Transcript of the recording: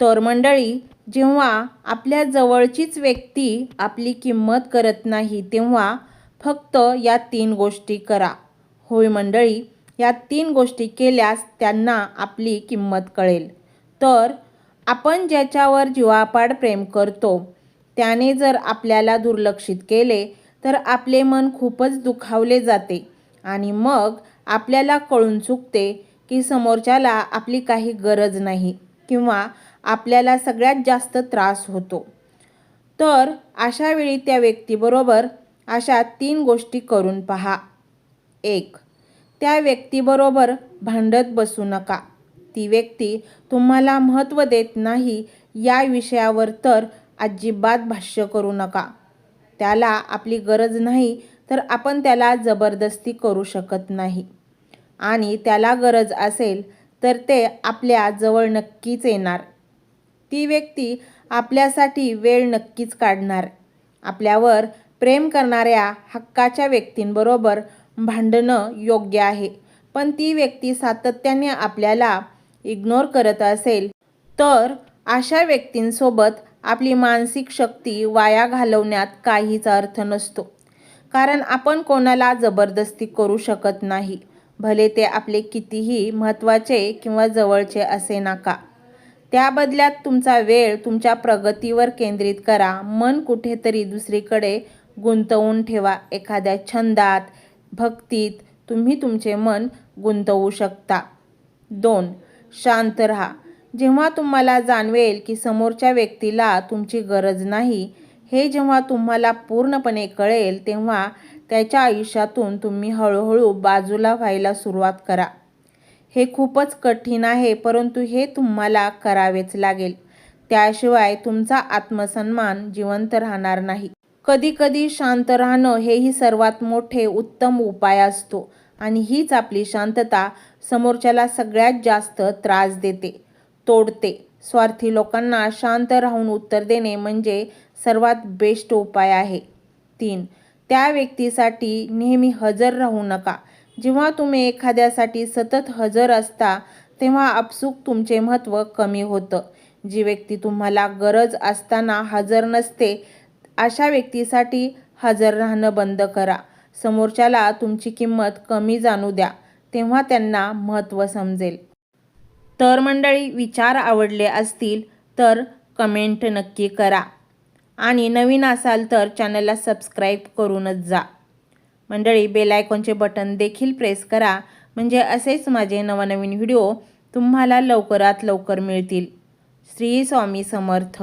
तर मंडळी जेव्हा आपल्या जवळचीच व्यक्ती आपली किंमत करत नाही तेव्हा फक्त या तीन गोष्टी करा. होय मंडळी या तीन गोष्टी केल्यास त्यांना आपली किंमत कळेल. तर आपण ज्याच्यावर जीवापाड प्रेम करतो त्याने जर आपल्याला दुर्लक्षित केले तर आपले मन खूपच दुखावले जाते आणि मग आपल्याला कळून चुकते की समोरच्याला आपली काही गरज नाही. किंवा आपल्याला सगळ्यात जास्त त्रास होतो. तर अशा वेळी त्या व्यक्तीबरोबर अशा तीन गोष्टी करून पहा. एक त्या व्यक्तीबरोबर भांडत बसू नका. ती व्यक्ती तुम्हाला महत्त्व देत नाही या विषयावर तर अजिबात भाष्य करू नका. त्याला आपली गरज नाही तर आपण त्याला जबरदस्ती करू शकत नाही. आणि त्याला गरज असेल तर ते आपल्या जवळ नक्कीच येणार. ती व्यक्ती आपल्यासाठी वेळ नक्कीच काढणार. आपल्यावर प्रेम करणाऱ्या हक्काच्या व्यक्तींबरोबर भांडणं योग्य आहे. पण ती व्यक्ती सातत्याने आपल्याला इग्नोर करत असेल तर अशा व्यक्तींसोबत आपली मानसिक शक्ती वाया घालवण्यात काहीच अर्थ नसतो. कारण आपण कोणाला जबरदस्ती करू शकत नाही. भले ते आपले कितीही महत्त्वाचे किंवा जवळचे असे नका. त्या बदल्यात तुमचा वेळ तुमच्या प्रगतीवर केंद्रित करा. मन कुठेतरी दुसरीकडे गुंतवून ठेवा. एखाद्या छंदात भक्तीत तुम्ही तुमचे मन गुंतवू शकता. दोन शांत राहा. जेव्हा तुम्हाला जाणवेल की समोरच्या व्यक्तीला तुमची गरज नाही हे जेव्हा तुम्हाला पूर्णपणे कळेल तेव्हा त्याच्या आयुष्यातून तुम्ही हळूहळू बाजूला व्हायला सुरुवात करा. हे खूपच कठीण आहे परंतु हे तुम्हाला करावेच लागेल. त्याशिवाय तुमचा आत्मसन्मान जिवंत राहणार नाही. कधीकधी शांत राहणं हेही सर्वात मोठे उत्तम उपाय असतो आणि हीच आपली शांतता समोरच्याला सगळ्यात जास्त त्रास देते. तोडते. स्वार्थी लोकांना शांत राहून उत्तर देणे म्हणजे सर्वात बेस्ट उपाय आहे. तीन त्या व्यक्तीसाठी नेहमी हजर राहू नका. जेव्हा तुम्ही एखाद्यासाठी सतत हजर असता तेव्हा आपसूक तुमचे महत्त्व कमी होतं. जी व्यक्ती तुम्हाला गरज असताना हजर नसते अशा व्यक्तीसाठी हजर राहणं बंद करा. समोरच्याला तुमची किंमत कमी जाणू द्या तेव्हा त्यांना महत्त्व समजेल. तर मंडळी विचार आवडले असतील तर कमेंट नक्की करा. आणि नवीन असाल तर चॅनलला सबस्क्राईब करूनच जा. मंडळी बेलायकॉनचे बटन देखील प्रेस करा. म्हणजे असेच माझे नवनवीन व्हिडिओ तुम्हाला लवकरात लवकर मिळतील. श्री स्वामी समर्थ.